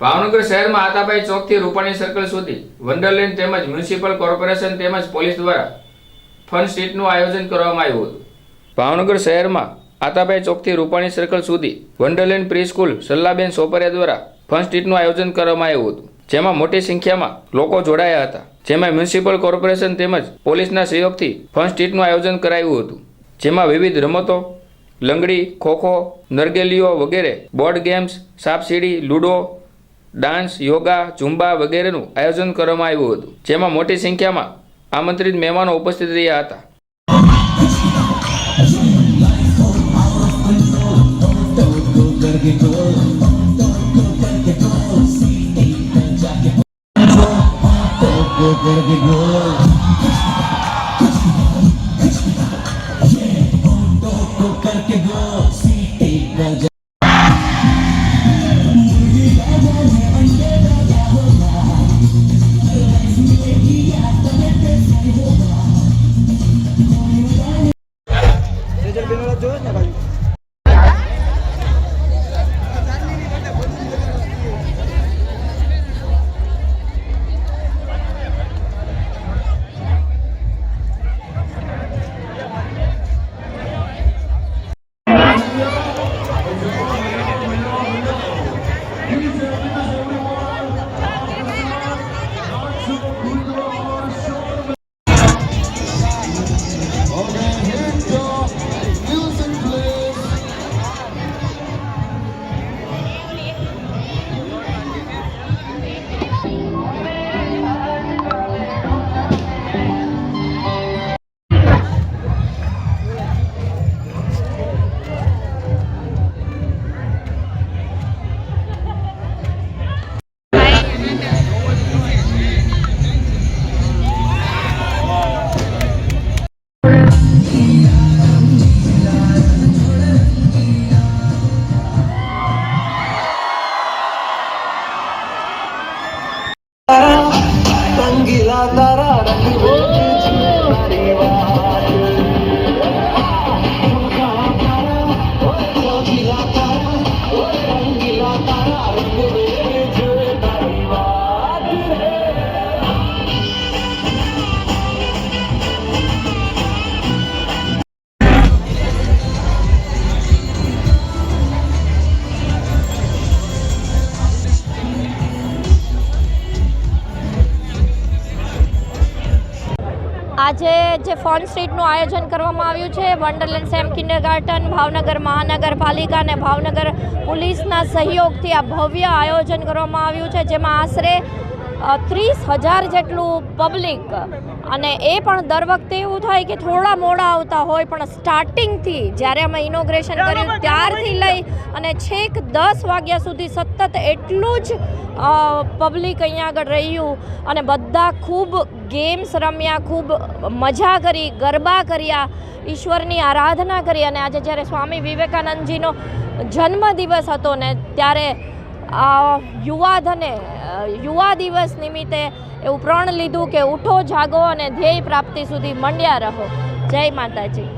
ભાવનગર શહેરમાં આતાભાઈ ચોકથી રૂપાણી સર્કલ સુધી વંડરલેન્ડ તેમજ મ્યુનિસિપલ કોર્પોરેશન તેમજ પોલીસ દ્વારા ફન સ્ટ્રીટનું આયોજન કરવામાં આવ્યું હતું. ભાવનગર શહેરમાં આતાભાઈ ચોકથી રૂપાણી સર્કલ સુધી Wonderland pre school Sallaben Sopariya દ્વારા ફન સ્ટ્રીટનું આયોજન કરવામાં આવ્યું હતું. જેમાં મોટી સંખ્યામાં લોકો જોડાયા હતા. જેમાં મ્યુનિસિપલ કોર્પોરેશન તેમજ પોલીસના સહયોગથી ફન સ્ટ્રીટનું આયોજન કરાયું હતું. જેમાં વિવિધ રમતો, લંગડી, ખોખો, નરગેલીઓ વગેરે બોર્ડ ગેમ્સ સાપસીડી લૂડો ડાન્સ, યોગા, ઝુંબા વગેરેનું આયોજન કરવામાં આવ્યું હતું, જેમાં મોટી સંખ્યામાં આમંત્રિત મહેમાનો ઉપસ્થિત રહ્યા હતા. Сергія, то не те свого. Whoa! આજે જે ફન સ્ટ્રીટનું આયોજન કરવામાં આવ્યું છે વન્ડરલેન્ડ સેમ કિન્ડરગાર્ટન, ભાવનગર મહાનગરપાલિકા અને ભાવનગર પોલીસના સહયોગથી આ ભવ્ય આયોજન કરવામાં આવ્યું છે, જેમાં આશરે ત્રીસ હજાર જેટલું પબ્લિક અને એ પણ દર વખતે એવું થાય કે થોડા મોડા આવતા હોય પણ સ્ટાર્ટિંગથી જ્યારે અમે ઇનોગ્રેશન કર્યું ત્યારથી લઈ અને છેક દસ વાગ્યા સુધી સતત એટલું જ પબ્લિક અહીંયા આગળ રહ્યું. અને બધા ખૂબ ગેમ્સ રમ્યા ખૂબ મજા કરી ગરબા કર્યા ઈશ્વરની આરાધના કરી. અને આજે જ્યારે સ્વામી વિવેકાનંદજીનો જન્મદિવસ હતો ને ત્યારે યુવા ધને યુવા દિવસ નિમિત્તે એવું પ્રણ લીધું કે ઉઠો, જાગો અને ધ્યેય પ્રાપ્તિ સુધી મંડ્યા રહો. જય માતાજી.